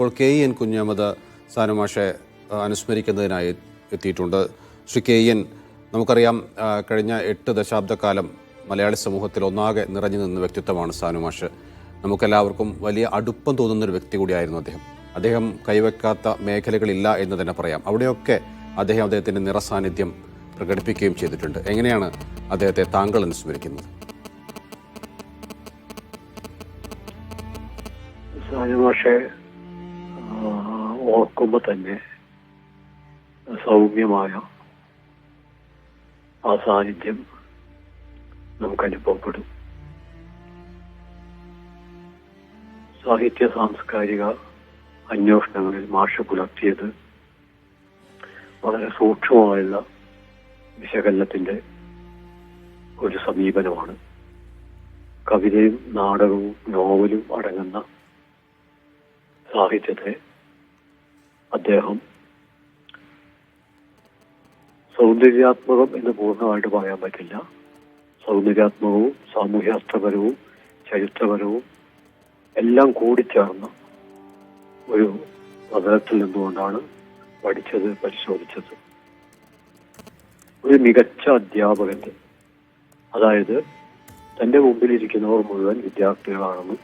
ഇപ്പോൾ K N Kunjahammed സാനുമാഷെ അനുസ്മരിക്കുന്നതിനായി എത്തിയിട്ടുണ്ട്. ശ്രീ കെ എൻ നമുക്കറിയാം കഴിഞ്ഞ എട്ട് ദശാബ്ദക്കാലം മലയാളി സമൂഹത്തിൽ ഒന്നാകെ നിറഞ്ഞു നിന്ന വ്യക്തിത്വമാണ് സാനുമാഷ്. നമുക്കെല്ലാവർക്കും വലിയ അടുപ്പം തോന്നുന്ന ഒരു വ്യക്തി കൂടിയായിരുന്നു അദ്ദേഹം. അദ്ദേഹം കൈവയ്ക്കാത്ത മേഖലകളില്ല എന്ന് തന്നെ പറയാം. അവിടെയൊക്കെ അദ്ദേഹം അദ്ദേഹത്തിന്റെ നിറസാന്നിധ്യം പ്രകടിപ്പിക്കുകയും ചെയ്തിട്ടുണ്ട്. എങ്ങനെയാണ് അദ്ദേഹത്തെ താങ്കൾ അനുസ്മരിക്കുന്നത്? സാനുമാഷെ ഓർക്കുമ്പോൾ തന്നെ സൗമ്യമായ ആ സാന്നിധ്യം നമുക്ക് അനുഭവപ്പെടും സാഹിത്യ സാംസ്കാരിക അന്വേഷണങ്ങളിൽ മാഷ പുലർത്തിയത് വളരെ സൂക്ഷ്മമായുള്ള വിശകലനത്തിന്റെ ഒരു സമീപനമാണ്. കവിതയും നാടകവും നോവലും അടങ്ങുന്ന സാഹിത്യത്തെ അദ്ദേഹം സൗന്ദര്യാത്മകം എന്ന് പൂർണമായിട്ട് പറയാൻ പറ്റില്ല. സൗന്ദര്യാത്മകവും സാമൂഹ്യാസ്ത്രപരവും ചരിത്രപരവും എല്ലാം കൂടിച്ചേർന്ന ഒരു നഗരത്തിൽ നിന്നുകൊണ്ടാണ് പഠിച്ചത് പരിശോധിച്ചത്. ഒരു മികച്ച അധ്യാപകന്റെ അതായത് തന്റെ മുമ്പിലിരിക്കുന്നവർ മുഴുവൻ വിദ്യാർത്ഥികളാണെന്നും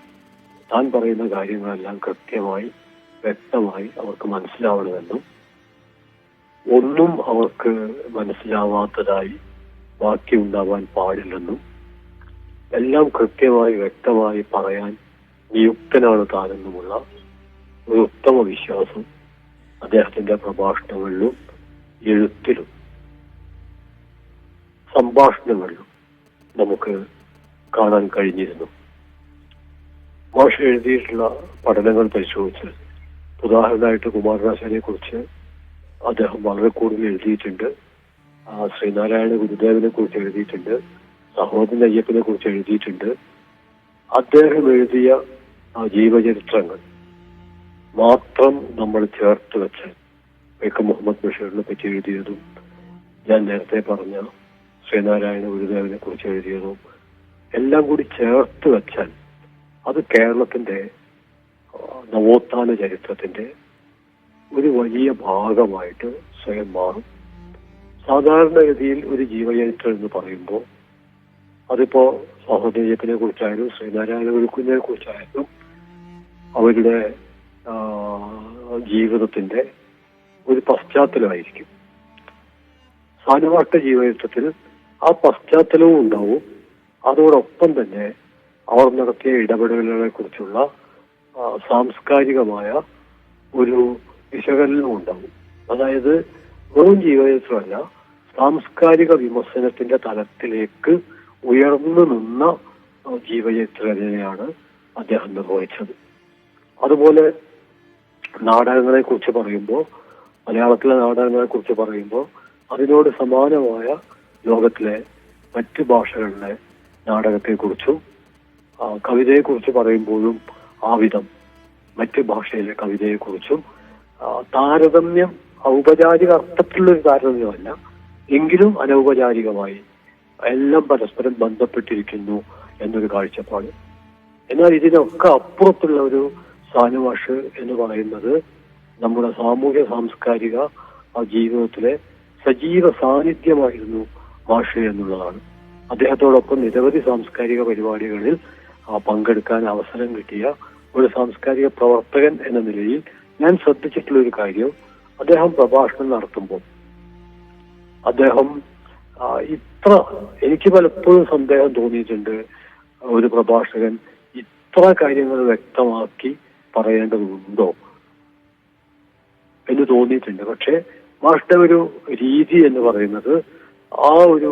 താൻ പറയുന്ന കാര്യങ്ങളെല്ലാം കൃത്യമായി വ്യക്തമായി അവർക്ക് മനസ്സിലാവണമെന്നും ഒന്നും അവർക്ക് മനസ്സിലാവാത്തതായി ബാക്കി ഉണ്ടാവാൻ പാടില്ലെന്നും എല്ലാം കൃത്യമായി വ്യക്തമായി പറയാൻ നിയുക്തനാണ് താനെന്നുമുള്ള ഒരു ഉത്തമ വിശ്വാസം അദ്ദേഹത്തിന്റെ പ്രഭാഷണങ്ങളിലും എഴുത്തിലും സംഭാഷണങ്ങളിലും നമുക്ക് കാണാൻ കഴിഞ്ഞിരുന്നു. മോശം എഴുതിയിട്ടുള്ള പഠനങ്ങൾ പരിശോധിച്ച് ഉദാഹരണമായിട്ട് കുമാരനാശാനെ കുറിച്ച് അദ്ദേഹം വളരെ കൂടുതൽ എഴുതിയിട്ടുണ്ട്. ശ്രീനാരായണ ഗുരുദേവനെ കുറിച്ച് എഴുതിയിട്ടുണ്ട്. സഹോദരൻ അയ്യപ്പനെ കുറിച്ച് എഴുതിയിട്ടുണ്ട്. അദ്ദേഹം എഴുതിയ ജീവചരിത്രങ്ങൾ മാത്രം നമ്മൾ ചേർത്ത് വെച്ച് വൈക്കം മുഹമ്മദ് ബഷീറിനെ പറ്റി എഴുതിയതും ഞാൻ നേരത്തെ പറഞ്ഞ ശ്രീനാരായണ ഗുരുദേവനെ കുറിച്ച് എഴുതിയതും എല്ലാം കൂടി ചേർത്ത് വെച്ചാൽ അത് കേരളത്തിന്റെ നവോത്ഥാന ചരിത്രത്തിന്റെ ഒരു വലിയ ഭാഗമായിട്ട് സ്വയം മാറും. സാധാരണഗതിയിൽ ഒരു ജീവചരിത്രം എന്ന് പറയുമ്പോൾ അതിപ്പോ സ്വാതന്ത്ര്യത്തിനെ കുറിച്ചായാലും ശ്രീനാരായണ ഗുരുക്കുഞ്ഞിനെ കുറിച്ചായാലും അവരുടെ ജീവിതത്തിന്റെ ഒരു പശ്ചാത്തലമായിരിക്കും. സാനുവാട്ട ജീവചരിത്രത്തിൽ ആ പശ്ചാത്തലവും ഉണ്ടാവും. അതോടൊപ്പം തന്നെ അവർ നടത്തിയ ഇടപെടലുകളെ കുറിച്ചുള്ള സാംസ്കാരികമായ ഒരു വിശകലനം ഉണ്ടാവും. അതായത് വെറും ജീവചരിത്രമല്ല സാംസ്കാരിക വിമർശനത്തിന്റെ തലത്തിലേക്ക് ഉയർന്നു നിന്ന ജീവചരിത്രയാണ് അദ്ദേഹം നിർവഹിച്ചത്. അതുപോലെ നാടകങ്ങളെ കുറിച്ച് പറയുമ്പോൾ മലയാളത്തിലെ നാടകങ്ങളെ കുറിച്ച് പറയുമ്പോൾ അതിനോട് സമാനമായ ലോകത്തിലെ മറ്റു ഭാഷകളിലെ നാടകത്തെക്കുറിച്ചും കവിതയെ കവിതയെക്കുറിച്ച് പറയുമ്പോഴും ആ വിധം മറ്റ് ഭാഷയിലെ കവിതയെക്കുറിച്ചും താരതമ്യം ഔപചാരിക അർത്ഥത്തിലുള്ള ഒരു താരതമ്യമല്ല എങ്കിലും അനൗപചാരികമായി എല്ലാം പരസ്പരം ബന്ധപ്പെട്ടിരിക്കുന്നു എന്നൊരു കാഴ്ചപ്പാട്. എന്നാൽ ഇതിനൊക്കെ അപ്പുറത്തുള്ള ഒരു സാനുഭാഷ എന്ന് പറയുന്നത് നമ്മുടെ സാമൂഹ്യ സാംസ്കാരിക ജീവിതത്തിലെ സജീവ സാന്നിധ്യമായിരുന്നു ഭാഷ എന്നുള്ളതാണ്. അദ്ദേഹത്തോടൊപ്പം നിരവധി സാംസ്കാരിക പരിപാടികളിൽ പങ്കെടുക്കാൻ അവസരം കിട്ടിയ ഒരു സാംസ്കാരിക പ്രവർത്തകൻ എന്ന നിലയിൽ ഞാൻ ശ്രദ്ധിച്ചിട്ടുള്ള ഒരു കാര്യം അദ്ദേഹം പ്രഭാഷണം നടത്തുമ്പോൾ അദ്ദേഹം ഇത്ര എനിക്ക് പലപ്പോഴും സന്ദേഹം തോന്നിയിട്ടുണ്ട് ഒരു പ്രഭാഷകൻ ഇത്ര കാര്യങ്ങൾ വ്യക്തമാക്കി പറയേണ്ടതുണ്ടോ എന്ന് തോന്നിയിട്ടുണ്ട്. പക്ഷെ മാഷിന്റെ ഒരു രീതി എന്ന് പറയുന്നത് ആ ഒരു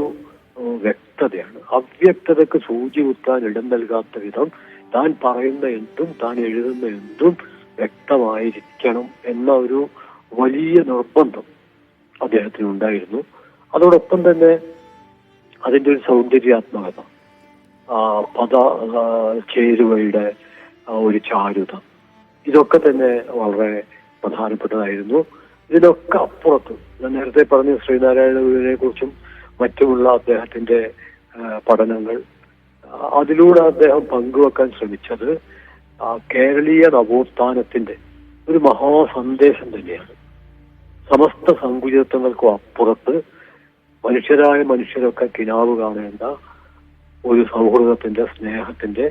വ്യക്തതയാണ്. അവ്യക്തതക്ക് സൂചി കുത്താൻ ഇടം നൽകാത്ത വിധം താൻ പറയുന്ന എന്തും താൻ എഴുതുന്ന എന്തും വ്യക്തമായിരിക്കണം എന്ന ഒരു വലിയ നിർബന്ധം അദ്ദേഹത്തിന് ഉണ്ടായിരുന്നു. അതോടൊപ്പം തന്നെ അതിന്റെ ഒരു സൗന്ദര്യാത്മകത പദ ചേരുവയുടെ ഒരു ചാരുത ഇതൊക്കെ തന്നെ വളരെ പ്രധാനപ്പെട്ടതായിരുന്നു. ഇതിനൊക്കെ അപ്പുറത്ത് ഞാൻ നേരത്തെ പറഞ്ഞ ശ്രീനാരായണ ഗുരുവിനെ കുറിച്ചും മറ്റുമുള്ള അദ്ദേഹത്തിന്റെ പഠനങ്ങൾ. അതിലൂടെ അദ്ദേഹം പങ്കുവെക്കാൻ ശ്രമിച്ചത് ആ, കേരളീയ നവോത്ഥാനത്തിന്റെ ഒരു മഹാസന്ദേശം തന്നെയാണ്. സമസ്ത സങ്കുചിതത്വങ്ങൾക്കും അപ്പുറത്ത് മനുഷ്യരായ മനുഷ്യരൊക്കെ കിനാവ് കാണേണ്ട ഒരു സൗഹൃദത്തിന്റെ സ്നേഹത്തിന്റെ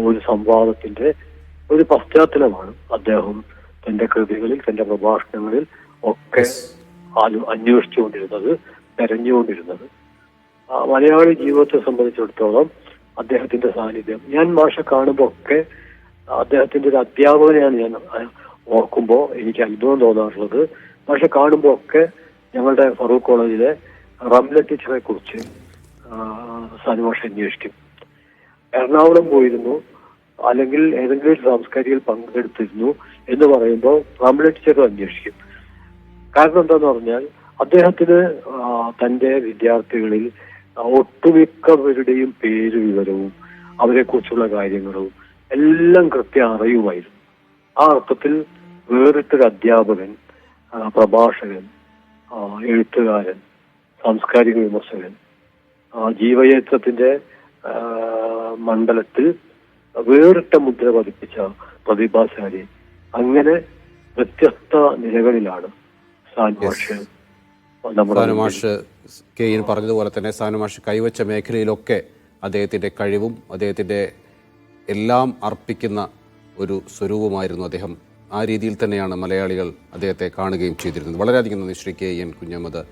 ഒരു സംവാദത്തിന്റെ ഒരു പശ്ചാത്തലമാണ് അദ്ദേഹം തന്റെ കൃതികളിൽ തന്റെ പ്രഭാഷണങ്ങളിൽ ഒക്കെ അന്വേഷിച്ചുകൊണ്ടിരുന്നത്. തെരഞ്ഞുകൊണ്ടിരുന്നത്. മലയാളി ജീവിതത്തെ സംബന്ധിച്ചിടത്തോളം അദ്ദേഹത്തിന്റെ സാന്നിധ്യം. ഞാൻ മാഷ കാണുമ്പോൾ ഒക്കെ അദ്ദേഹത്തിന്റെ ഒരു അധ്യാപകനെയാണ് ഞാൻ ഓർക്കുമ്പോൾ എനിക്ക് അത്ഭുതം തോന്നാറുള്ളത്. മാഷ കാണുമ്പോൾ ഒക്കെ ഞങ്ങളുടെ ഫറൂഖ് കോളേജിലെ റംല ടീച്ചറെ കുറിച്ച് സാനുമാഷ അന്വേഷിക്കും. എറണാകുളം പോയിരുന്നു അല്ലെങ്കിൽ ഏതെങ്കിലും ഒരു സാംസ്കാരികയിൽ പങ്കെടുത്തിരുന്നു എന്ന് പറയുമ്പോൾ റംല ടീച്ചറെ അന്വേഷിക്കും. കാരണം എന്താന്ന് പറഞ്ഞാൽ അദ്ദേഹത്തിന് തന്റെ വിദ്യാർത്ഥികളിൽ ഒട്ടുമിക്കവരുടെയും പേര് വിവരവും അവരെ കുറിച്ചുള്ള കാര്യങ്ങളും എല്ലാം കൃത്യം അറിയുമായിരുന്നു. ആ അർത്ഥത്തിൽ വേറിട്ടൊരു അധ്യാപകൻ പ്രഭാഷകൻ എഴുത്തുകാരൻ സാംസ്കാരിക വിമർശകൻ ജീവചരിത്രത്തിന്റെ മണ്ഡലത്തിൽ വേറിട്ട മുദ്ര പതിപ്പിച്ച പ്രതിഭാശാലി. അങ്ങനെ വ്യത്യസ്ത നിലകളിലാണ് സാൻ സാനുമാഷ് കെ ഇൻ പറഞ്ഞതുപോലെ തന്നെ സാനുമാഷ് കൈവച്ച മേഖലയിലൊക്കെ അദ്ദേഹത്തിന്റെ കഴിവും അദ്ദേഹത്തിന്റെ എല്ലാം അർപ്പിക്കുന്ന ഒരു സ്വരൂപമായിരുന്നു അദ്ദേഹം. ആ രീതിയിൽ തന്നെയാണ് മലയാളികൾ അദ്ദേഹത്തെ കാണുകയും ചെയ്തിരുന്നത്. വളരെയധികം നന്ദി ശ്രീ കെ എൻ കുഞ്ഞമ്മദ്